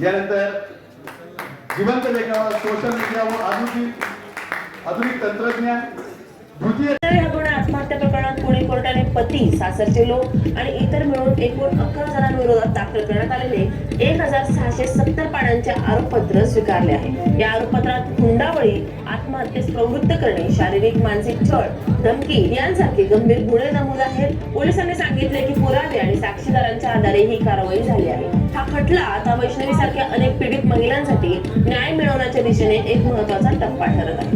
यानंतर जिवंत लेखावर सोशल मीडियावर आधुनिक आधुनिक तंत्रज्ञान द्वितीय पती सासरचे लोक आणि इतर मिळून एकूण अकरा जणांविरोधात दाखल करण्यात आलेले एक हजार सहाशे सत्तर पानांचे आरोपपत्र स्वीकारले आहे. या आरोपपत्रात हुंडाबळी आत्महत्येस प्रवृत्त करणे शारीरिक मानसिक छळ धमकी यांसारखे गंभीर गुन्हे नमूद आहेत. पोलिसांनी सांगितले की पुरावे आणि साक्षीदारांच्या आधारे ही कारवाई झाली आहे. हा खटला आता वैष्णवी सारख्या अनेक पीडित महिलांसाठी न्याय मिळवण्याच्या दिशेने एक महत्त्वाचा टप्पा ठरत आहे.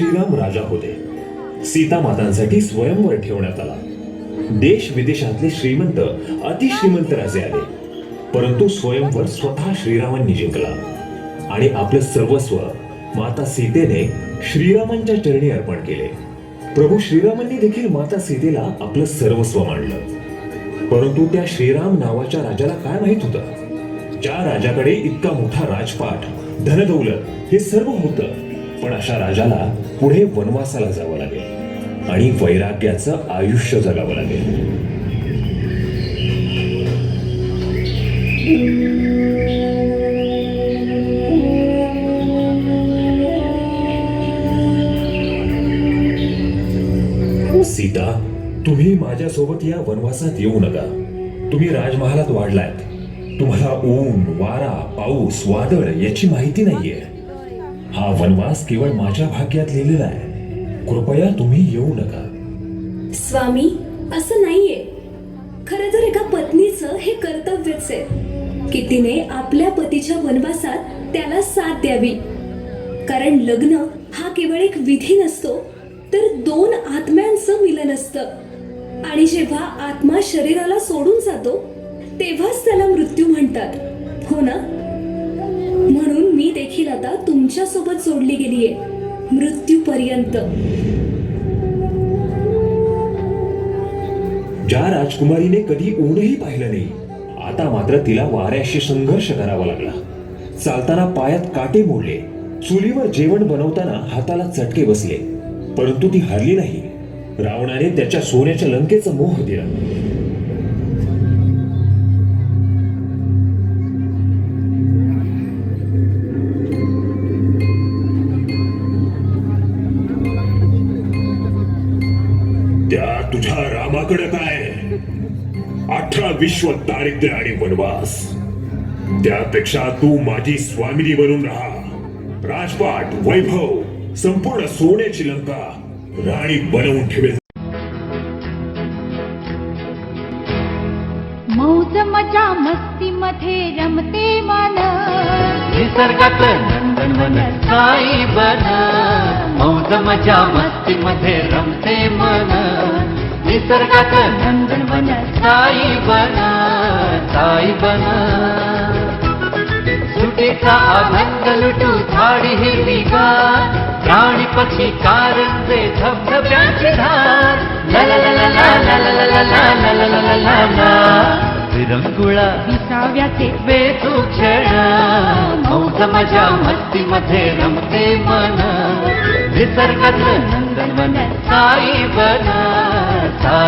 श्रीराम राजा होते. सीता मातांसाठी स्वयंवर ठेवण्यात आला. देश विदेशातले श्रीमंत अतिश्रीमंत राजे आले. परंतु स्वयंवर स्वतः श्रीरामांनी जिंकला. आणि आपलं सर्वस्व माता सीतेने श्रीरामांच्या चरणी अर्पण केले. प्रभू श्रीरामांनी देखील माता सीतेला आपलं सर्वस्व मानलं परंतु त्या श्रीराम नावाच्या राजाला काय माहीत होतं? ज्या राजाकडे इतका मोठा राजपाठ धनदौलत हे सर्व होतं पण अशा राजाला पुढे वनवासाला जावं लागेल आणि वैराग्याचं आयुष्य जगावं लागेल. सीता तुम्ही माझ्यासोबत या वनवासात येऊ नका. तुम्ही राजमहालात वाढलात तुम्हाला ऊन वारा पाऊस वादळ याची माहिती नाहीये. हा वनवास केवळ माझ्या भाग्यात लिहिलेला आहे. कृपया तुम्ही येऊ नका. स्वामी असं नाहीये. खरं तर एका पत्नीचं हे कर्तव्यच आहे. की तिने आपल्या पतीच्या वनवासात त्याला साथ द्यावी. कारण लग्न हा केवळ एक विधी नसतो तर दोन आत्म्यांचं मिलन असतं. आणि जेव्हा आत्मा शरीराला सोडून जातो तेव्हाच त्याला मृत्यू म्हणतात. हो ना? म्हणून मी देखील आता तुमच्यासोबत सोडली जोडली गेलीये. मृत्यूपर्यंत. ज्या राजकुमारीने कधी ऊनही पाहिलं नाही आता मात्र तिला वाऱ्याशी संघर्ष करावा लागला. चालताना पायात काटे मोडले चुलीवर जेवण बनवताना हाताला चटके बसले परंतु ती हरली नाही. रावणाने त्याच्या सोन्याच्या लंकेचं मोह दिला. तुझ्या रामाकडे काय? अठरा विश्व दारिद्र्य आणि वनवास. त्यापेक्षा तू माझी स्वामिनी बनून राहा. राजपाट वैभव संपूर्ण सोन्याची लंका राणी बनवून ठेवेल. मौज मजा मस्ती मध्ये रमते मन. निसर्गात नंदनवन साई बन. मौज मजा मस्ती मध्ये रमते मन. निसर्गात नंदनवन साई बन साई बन सुटीचा आनंद लुटू झाडी हिरवी गार प्राणी पक्षी कारंजे धबधब्याची धार ला ला ला ला ला ला ला ला ला ला ला ला ला ला विरंगुळा विसाव्याचे वेतू क्षण मौज मजा मस्ती मध्ये रमते मन निसर्गात साई बन साई बन